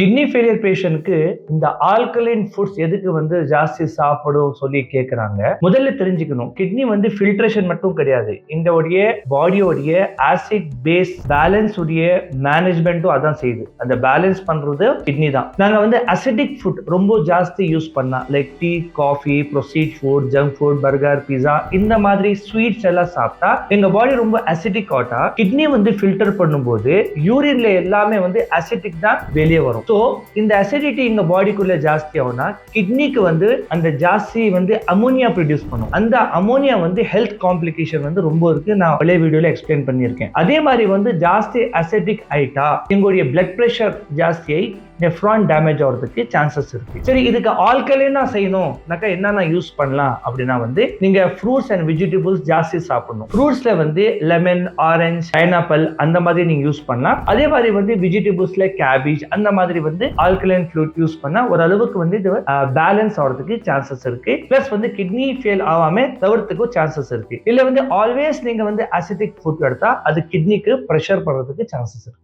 Kidney failure பேஷண்ட்க்கு இந்த alkaline foods எதுக்கு வந்து ஜாஸ்தி சாப்பிடும் சொல்லி கேட்குறாங்க முதல்ல தெரிஞ்சுக்கணும். கிட்னி வந்து ஃபில்ட்ரேஷன் மட்டும் கிடையாது. இந்த உடைய பாடியோடைய ஆசிட் பேஸ் பேலன்ஸ் உடைய மேனேஜ்மெண்ட்டும் அதான் செய்யுது. அந்த பேலன்ஸ் பண்ணுறது கிட்னி தான். நாங்கள் வந்து அசிடிக் ஃபுட் ரொம்ப ஜாஸ்தி யூஸ் பண்ணலாம் like tea coffee processed food junk food burger pizza இந்த மாதிரி ஸ்வீட்ஸ் எல்லாம் சாப்பிட்டா எங்கள் பாடி ரொம்ப அசிடிக் ஆட்டா கிட்னி வந்து ஃபில்டர் பண்ணும்போது யூரின்ல எல்லாமே வந்து அசிடிக் தான் வெளியே வரும். ஸோ இந்த அசிடிட்டி எங்க பாடிக்குள்ள ஜாஸ்தி ஆகும்னா கிட்னிக்கு வந்து அந்த ஜாஸ்தி வந்து அமோனியா ப்ரொடியூஸ் பண்ணும். அந்த அமோனியா வந்து ஹெல்த் காம்ப்ளிகேஷன் வந்து ரொம்ப இருக்கு. நான் பழைய வீடியோல எக்ஸ்பிளைன் பண்ணியிருக்கேன். அதே மாதிரி வந்து ஜாஸ்தி அசிடிக் ஆயிட்டா எங்களுடைய பிளட் ப்ரெஷர் ஜாஸ்தியாகி நெஃப்ரான் டேமேஜ் ஆகிறதுக்கு சான்சஸ் இருக்கு. சரி இதுக்கு ஆல்கலைனா செய்யணும்னாக்கா என்னென்ன யூஸ் பண்ணலாம்? அப்படின்னா வந்து நீங்க ஃப்ரூட்ஸ் அண்ட் வெஜிடபிள்ஸ் ஜாஸ்தி சாப்பிடணும். ஃப்ரூட்ஸ்ல வந்து லெமன் ஆரஞ்சு பைனாப்பிள் அந்த மாதிரி நீங்க யூஸ் பண்ணலாம். அதே மாதிரி வந்து வெஜிடபிள்ஸ்ல கேபேஜ் அந்த மாதிரி வந்து ஆல்கலைன் ஃப்ளூட் யூஸ் பண்ணா ஓரளவுக்கு வந்து இது பேலன்ஸ் ஆகிறதுக்கு சான்சஸ் இருக்கு. பிளஸ் வந்து கிட்னி ஃபெயில் ஆகாம தவிர்த்துக்கும் சான்சஸ் இருக்கு. இல்ல வந்து ஆல்வேஸ் நீங்க வந்து அசிட்டிக் ஃபுட் எடுத்தா அது கிட்னிக்கு ப்ரெஷர் பண்றதுக்கு சான்சஸ் இருக்கு.